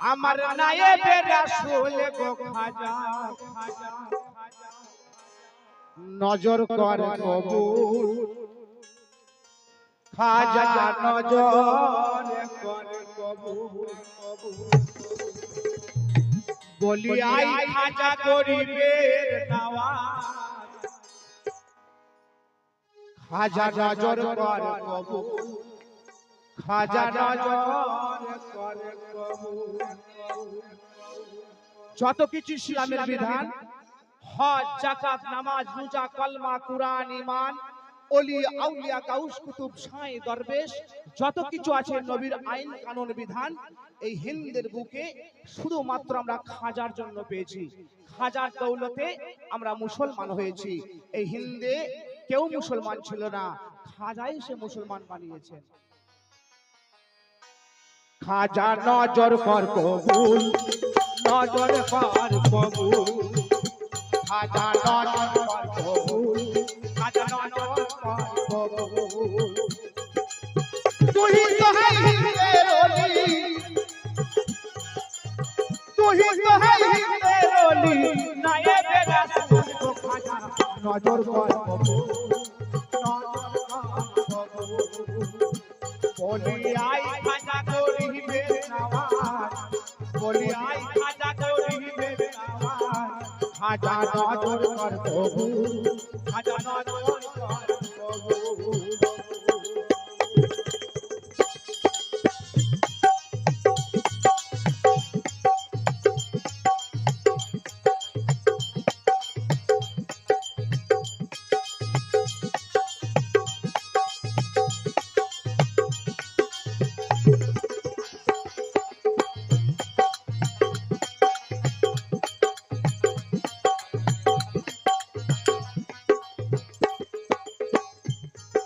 আমার নায়েবে রাসূল গো খাজা। নজর কর কবুল। খাজা নজর কর কবুল। বলি আই খাজা গরিবের নওয়াজ খাজা নজর কর কবুল। খাজা নজর কর যত কিছু ইসলামের বিধান হজ জাকাত নামাজ রোজা কলমা কুরআন ঈমান অলি আউলিয়া কাউস কুতুব সাই দরবেশ যত কিছু আছে নবীর আইন কানুন বিধান এই হিন্দের বুকে শুধুমাত্র আমরা খাজার জন্য পেয়েছি। খাজার দৌলতে আমরা মুসলমান হয়েছি। এই হিন্দে কেউ মুসলমান ছিল না। খাজাই সে মুসলমান বানিয়েছেন খাজা নজর কর কবুল, নজর কর কবুল। খাজা নজর কর কবুল খাজা নজর কর কবুল। তুই তো है তুই তো ওলি নায়েবে রাসূল নজর কর কবুল, নজর কর কবুল। বলি খাজা নজর কর প্রভু খাজা নজর কর প্রভু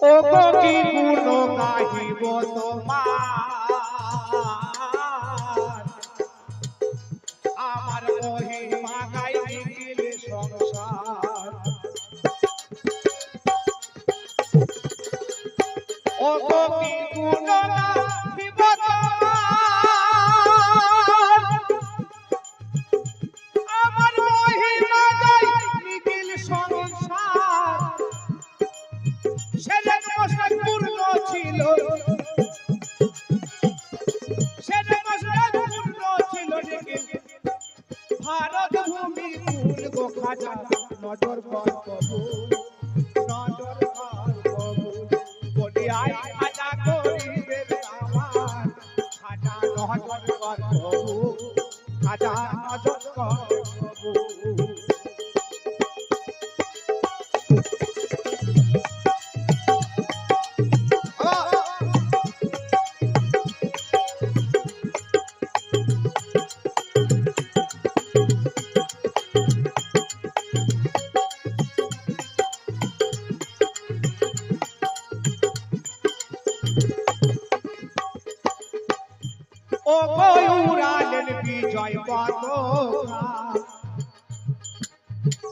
ও কি গুণ গাহিব আমার মহিমা গাই দিলে সংসার। ও নজর কর কবু নজর কর কবু বলি আই খাজা করিবে আমার, খাজা নজর কর কবু খাজা নজর কর কবু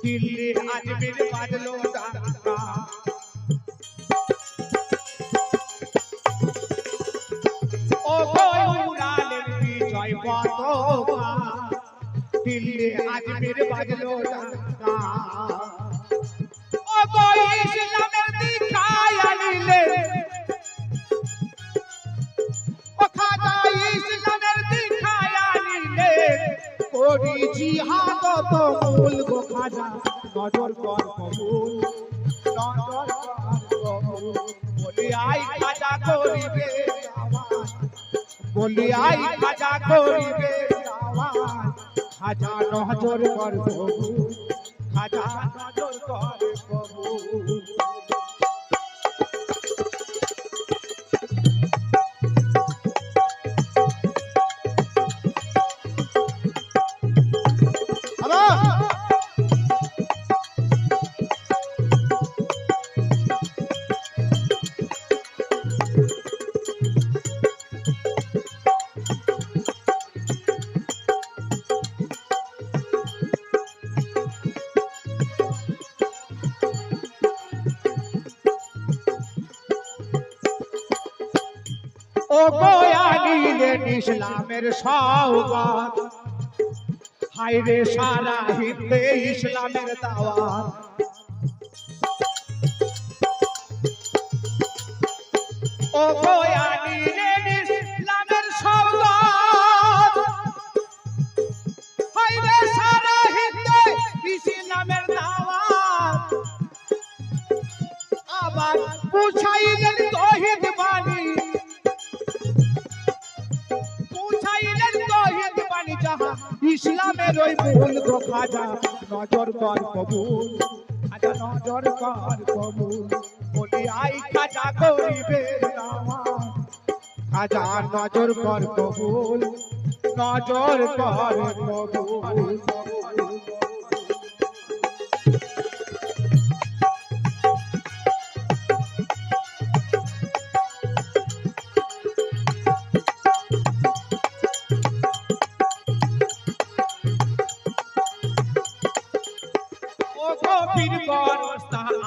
দিল্লি আজমির বাজলো ডাকা ও গো উড়ালেন বিজয় পতাকা দিল্লি আজমির বাজলো ও গো করি জিহাদ তো মূল গো খাজা, নজর কর কবুল, নজর কবুল। বলি আই খাজা করিবে বলি আই খাজা করিবে খাজা নজর কর কবুল, খাজা নজর কর কবুল। দিলেন ইসলামের সওগাত। হাইরে সারা হিন্দে ইসলামের দাওয়াত। ও গোয়া যাহা ইসলামের ওই মূল গো খাজা নজর কর কবুল, খাজা, নজর কর কবুল। বলি, আই খাজা করিবে খাজা, নজর কর কবুল, নজর কর কবুল।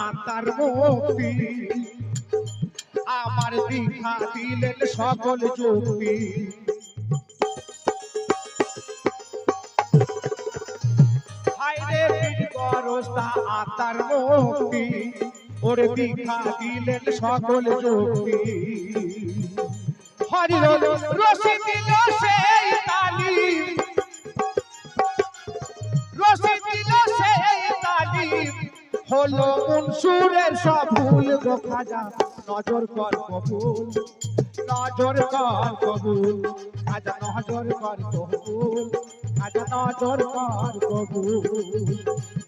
আতার মুক্তি আমার দীঘা দিলেন সকল যুক্তি আতার মুক্তি ওরে দীঘা দিলেন সকল যুক্তি হরি রসি দিল সেই হলো মনসুরের সব ভুল গো খাজা নজর কর কবুল, নজর কর কবুল খাজা নজর কর কবুল খাজা নজর কর কবুল।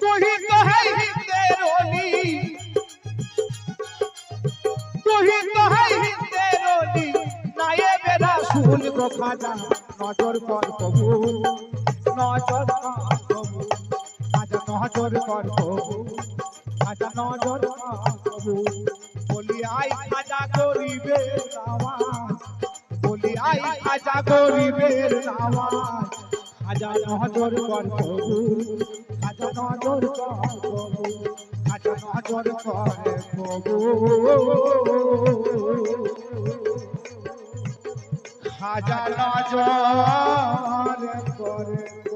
তুই তো है হিন্দের অলি, তুই তো है হিন্দের অলি নায়েবে রাসূল গো খাজা নজর কর কবুল, নজর কর কবুল খাজা নজর কর কবুল। খাজা নজর কবুল বলি আই খাজা গরিবের নামাজ বলি আই খাজা গরিবের নামাজ খাজা নজর কর কবুল খাজা নজর কর কবুল খাজা নজর কর কবুল খাজা নজর করে